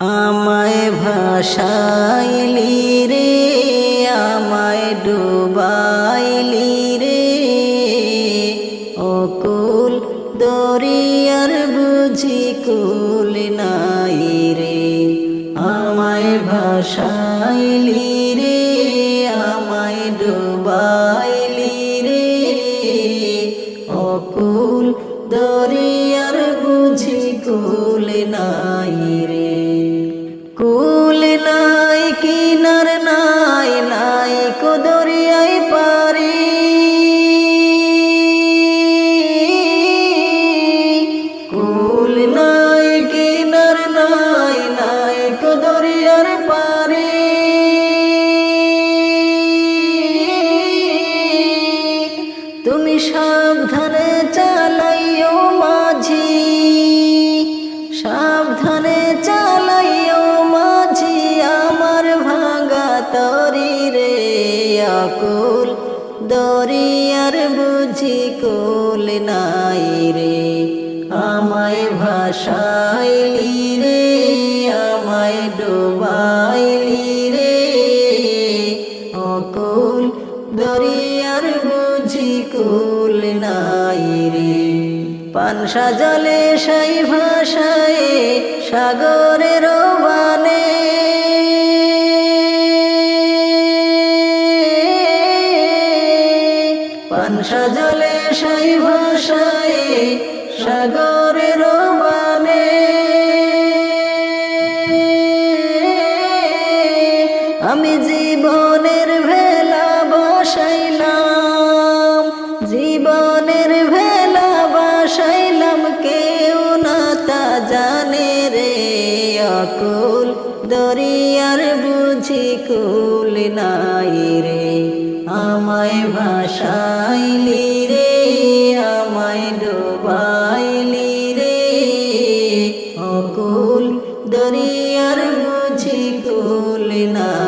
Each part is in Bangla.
আমায় ভাসাইলি রে, আমায় ডুবাইলি রে। অকুল দরিয়ার বুঝি কুল নাই রে, আমায় ভাসাইলি রে, আমায় ডুবাইলি রে। অকুল দরিয়ার বুঝি কুল নাই রে। দরিয়ার বুঝি কুল নাই রে। আমায় ভাসাইলি রে, আমায় ডুবাইলি রে। অকুল দরিয়ার বুঝি কুল নাই রে। পানসা জলে সাই ভাষায় সাগরের বানে পানসা জলে সাই ভাষায় সাগরের বানে আমি জীবনের ভেলা বসাইলাম, জীবনের ভেলা বসাইলাম, কেউ না তা জানে রে। অকুল দরিয়ার বুঝি কুল নাই রে। আমায় ভাসাইলি রে আমায় ডোবাইলি রে। অকুল দরিয়ার বুঝি কুল নাই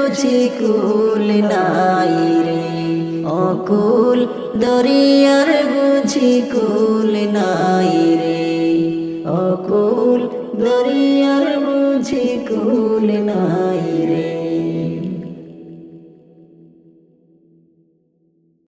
কুল নাই রে। অকুল দরিয়ার বুঝি কুল নাই রে। অকুল দরিয়ার বুঝি কুল নাই